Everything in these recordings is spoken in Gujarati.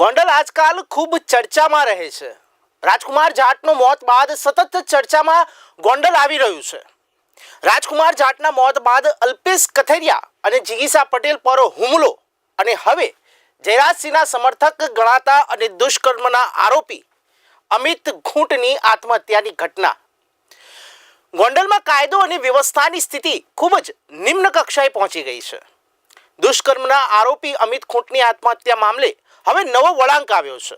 ગોંડલ આજકાલ ખૂબ ચર્ચામાં રહે છે. રાજકુમાર જાટનું મોત બાદ સતત ચર્ચામાં ગોંડલ આવી રહ્યું છે. રાજકુમાર જાટના મોત બાદ અલ્પેશ કથેરિયા અને જિગીસા પટેલ પર હુમલો અને હવે જયરાજસિંહના સમર્થક ગણાતા અને દુષ્કર્મના આરોપી અમિત ઘૂંટની આત્મહત્યાની ઘટના. ગોંડલમાં કાયદો અને વ્યવસ્થાની સ્થિતિ ખૂબ જ નિમ્ન કક્ષાએ પહોંચી ગઈ છે. દુષ્કર્મના આરોપી અમિત ખૂંટની આત્મહત્યા મામલે હવે નવો વળાંક આવ્યો છે.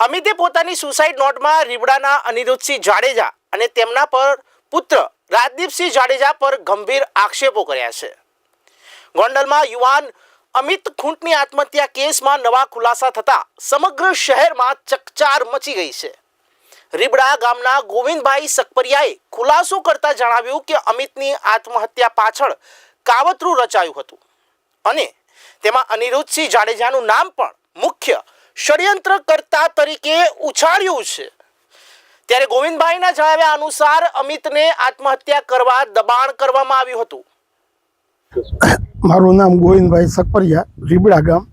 અમિતે પોતાની સુસાઇડ નોટમાં રીબડાના અનિરુદ્ધસિંહ જાડેજા અને તેમના પર પુત્ર રાજદીપસિંહ જાડેજા પર ગંભીર આક્ષેપો કર્યા છે. ગોંડલમાં યુવાન અમિત ખૂંટની આત્મહત્યા કેસમાં નવા ખુલાસા થતા સમગ્ર શહેરમાં ચકચાર મચી ગઈ છે. રીબડા ગામના ગોવિંદભાઈ સકપરિયાએ ખુલાસો કરતા જણાવ્યું કે અમિતની આત્મહત્યા પાછળ કાવતરું રચાયું હતું અને તેમાં અનિરુદ્ધસિંહ જાડેજાનું નામ પણ મુખ્ય ષડયંત્રકર્તા તરીકે ઉછાળ્યું છે. ત્યારે ગોવિંદભાઈના જણાવ્યા અનુસાર અમિતને આત્મહત્યા કરવા દબાણ કરવામાં આવ્યું હતું. મારું નામ ગોવિંદભાઈ સકપરિયા, રીબડા ગામ.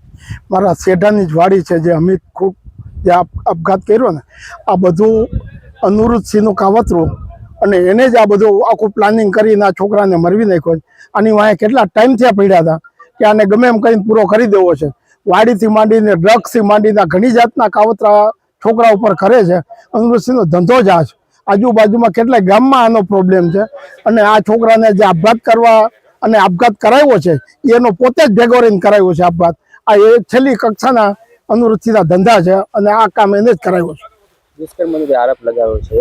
મારા શેઢાની જ વાડી છે જે અમિત ખૂબ જે આપઘાત કર્યો ને, આ બધું અનુરુદ્ધસિંહનું કાવતરું અને એને જ આ બધું આખું પ્લાનિંગ કરીને આ છોકરાને મરવી નાખ્યો છે. આની વાંહે કેટલા ટાઈમથી આ પડ્યા હતા કે આને ગમે એમ કરીને પૂરો કરી દેવો છે. વાડીથી માંડીને ડ્રગ્સથી માંડીને ઘણી જાતના કાવતરા છોકરા ઉપર કરે છે. અનુરુદ્ધસિંહનો ધંધો જ આ છે. આજુબાજુમાં કેટલાય ગામમાં આનો પ્રોબ્લેમ છે. અને આ છોકરાને જે આપઘાત કરવા અને આપઘાત કરાવ્યો છે એનો પોતે જ ભેગો રહીને કરાવ્યો છે આપઘાત. આ એ છેલ્લી કક્ષાના અનુવૃત્તિના ધંધા છે અને આ કામ એને જ કરાવ્યો છે. દુષ્કર્મનો આરોપ લગાવ્યો છે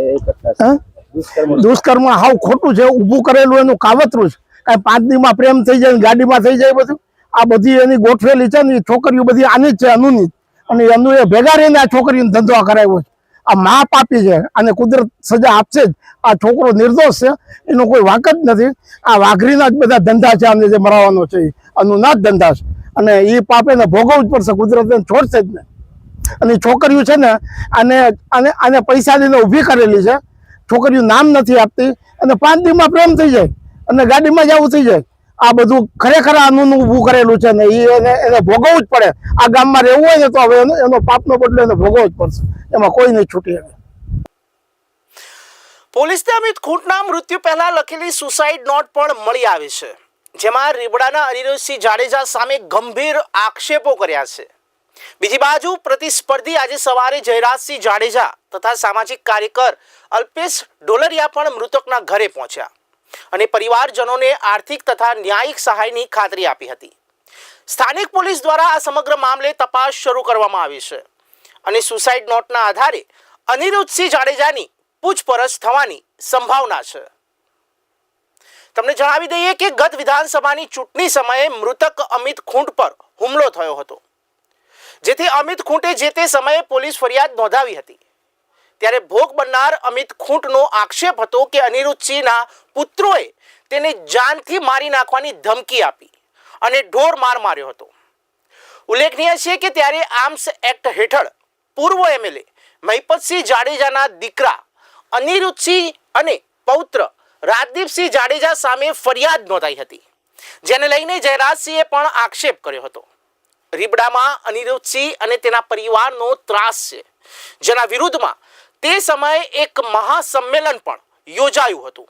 દુષ્કર્મ હાવ ખોટું છે ઊભું કરેલું એનું કાવતરું છે. કાંઈ પાંચ દીમાં પ્રેમ થઈ જાય ગાડીમાં થઈ જાય બધું? આ બધી એની ગોઠવેલી છે ને એ છોકરીઓ બધી આની જ છે અનુની અને એનું એ ભેગા રહીને આ છોકરીનો ધંધો કરાવ્યો છે. આ મા પાપી છે અને કુદરત સજા આપશે જ. આ છોકરો નિર્દોષ છે. એનો કોઈ વાંક જ નથી. આ વાઘરીના જ બધા ધંધા છે આને જે મરાવવાનો છે એ. અનુના જ ધંધા છે. અને એ પાપ એને ભોગવવું જ પડશે. કુદરત એને છોડશે જ નહીં અને છોકરીઓ છે ને આને આને આને પૈસા લઈને ઊભી કરેલી છે. છોકરીઓ નામ નથી આપતી. અને પાંચ દીમાં પ્રેમ થઈ જાય. અને ગાડીમાં જ આવું થઈ જાય. આ બધું ખરેખર આનું ઊભું કરેલું છે ને એને એને ભોગવવું જ પડે. આ ગામમાં રહેવું હોય ને તો હવે એનો- પાપનો બદલો એને ભોગવવો જ પડશે. એમાં કોઈ નહીં છૂટી શકે. પોલીસને અમિત ખૂંટના મૃત્યુ પહેલા લખેલી સુસાઇડ નોટ પણ મળી આવી છે, જેમાં રીબડાના અનિરુદ્ધસિંહ જાડેજા સામે ગંભીર આક્ષેપો કર્યા છે. બીજી બાજુ પ્રતિસ્પર્ધી આજે સવારે જયરાજસિંહ જાડેજા તથા સામાજિક કાર્યકર અલ્પેશ ડોલરિયા પણ મૃતકના ઘરે પહોંચ્યા. અને પરિવારજનોને આર્થિક તથા ન્યાયિક સહાયની ખાતરી આપી હતી. સ્થાનિક પોલીસ દ્વારા આ સમગ્ર મામલે તપાસ શરૂ કરવામાં આવી છે અને સુસાઇડ નોટના આધારે અનિરુદ્ધસિંહ જાડેજાની પૂછપરછ થવાની સંભાવના છે. તમને જણાવી દઈએ કે ગત વિધાનસભાની ચૂંટણી સમયે મૃતક અમિત ખૂંટ પર હુમલો થયો હતો. જેથી અમિત ખૂંટે જે તે સમયે પોલીસ ફરિયાદ નોંધાવી હતી. ત્યારે ભોગ બનનાર અમિત ખૂંટનો આક્ષેપ હતો કે અનિરુદ્ધસિંહના પુત્રોએ તેને જાનથી મારી નાખવાની ધમકી આપી અને ઢોર માર માર્યો હતો. ઉલ્લેખનીય છે કે ત્યારે આર્મ્સ એક્ટ હેઠળ પૂર્વ એમએલએ મહિપતસિંહ જાડેજાના દીકરા અનિરુદ્ધસિંહ અને પૌત્ર રાજદીપસિંહ જાડેજા સામે ફરિયાદ નોંધાઈ હતી, જેને લઈને જયરાજસિંહે પણ આક્ષેપ કર્યો હતો. રીબડામાં અનિરુદ્ધસિંહ અને તેના પરિવારનો ત્રાસ છે, જેના વિરુદ્ધમાં તે સમયે એક મહાસંમેલન પણ યોજાયું હતું.